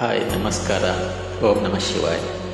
Hi ನಮಸ್ಕಾರ. ಓಂ ನಮಃ ಶಿವಾಯ್.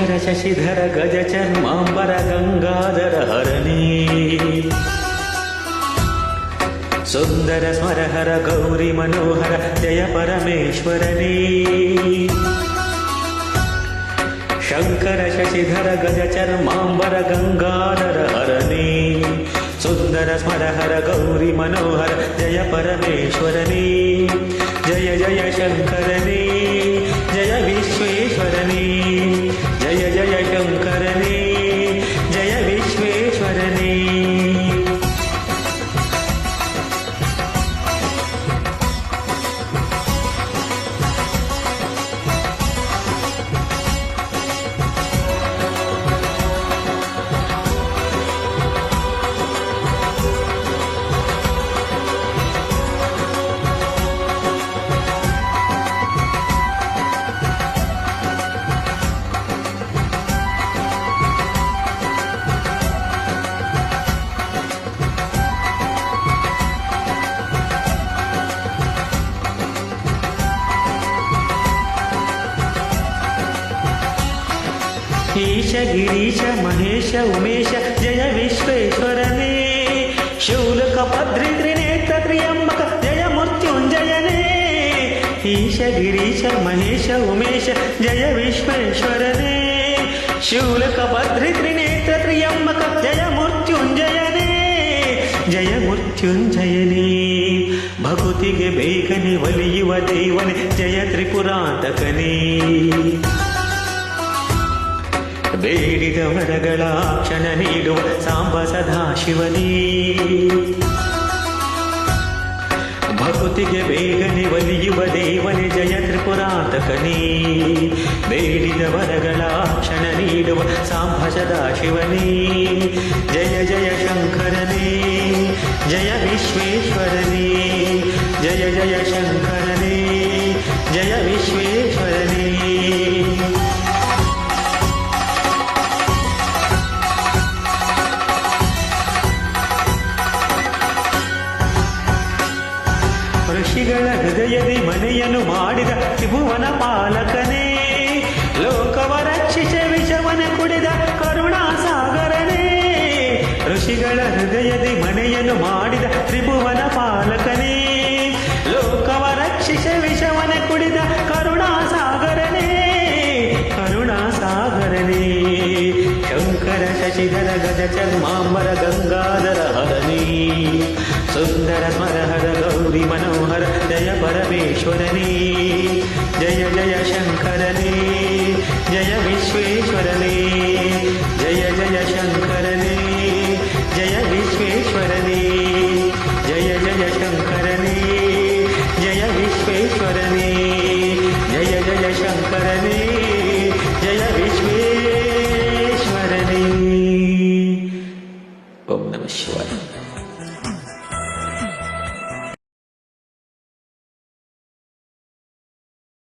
చంద్రశేఖర శశిధర గజ చర్మాంబర గంగాధర హరణి. సుందర స్మరహర గౌరీ మనోహర జయ పరమేశ్వరణి. శంకర శశిధర గజ చర్మాంబర గంగాధర హరణి. సుందర స్మరహర గౌరీ మనోహర జయ పరమేశ్వరణి. జయ జయ శంకరణీ. ಜಯ ಈಶ ಗಿರೀಶ ಮಹೇಶ ಉಮೇಶ ಜಯ ವಿಶ್ವೇಶ್ವರನೇ ಶೂಲಕ ಭದ್ರಿ ತ್ರಿನೇತ್ರ ತ್ರಿಯಂಬಕ ಜಯ ಮೃತ್ಯುಂಜಯನೇ ಈಶ ಗಿರೀಶ ಮಹೇಶ ಉಮೇಶ ಜಯ ವಿಶ್ವೇಶ್ವರನೇ ಶೂಲಕ ಭದ್ರಿ ತ್ರಿನೇತ್ರ ತ್ರಿಯಂಬಕ ಜಯ ಮೃತ್ಯುಂಜಯನೇ ಜಯ ಮೃತ್ಯುಂಜಯನೇ ಭಕುತಿಗೆ ಬೇಗನೆ ಒಲಿಯುವ ದೇವನೇ ಜಯ ತ್ರಿಪುರಾಂತಕನೇ ಬೇಡಿದ ವರಗಳ ಕ್ಷಣ ನೀಡುವ ಸಾಂಬ ಸದಾ ಶಿವನೇ ಭಕುತಿಗೆ ಬೇಗನೆ ಒಲಿಯುವ ದೇವನೇ ಜಯ ತ್ರಿಪುರಾಂತಕನೇ ಬೇಡಿದ ವರಗಳ ಕ್ಷಣ ನೀಡುವ ಸಾಂಬ ಸದಾ ಶಿವನೇ ಜಯ ಜಯ ಶಂಕರನೇ ಜಯ ವಿಶ್ವೇಶ್ವರನೇ ಜಯ ಜಯ ಶಂಕರನೇ ಜಯ ವಿಶ್ವೇಶ್ವರನೇ ಋಷಿಗಳ ಹೃದಯದಿ ಮನೆಯನ್ನು ಮಾಡಿದ ತ್ರಿಭುವನ ಪಾಲಕನೇ. ಲೋಕವ ರಕ್ಷಿಸ ವಿಷವನ ಕುಡಿದ ಕರುಣಾ ಸಾಗರನೇ ಋಷಿಗಳ ಹೃದಯದಿ ಮನೆಯನ್ನು ಮಾಡಿದ ತ್ರಿಭುವನ ಪಾಲಕನೇ. ಲೋಕವ ರಕ್ಷಿಸ ವಿಷವನ ಕುಡಿದ ಕರುಣಾ ಸಾಗರನೇ ಕರುಣಾ ಸಾಗರನೇ ಶಂಕರ ಶಶಿಧರ ಗಜ ಚರ್ಮಾಂಬರ ಗಂಗಾಧರ ಹರನೇ. ಸುಂದರ ಸ್ಮರಹರ గౌరీ మనోహర జయ పరమేశ్వరనే జయ జయ శంకరనే.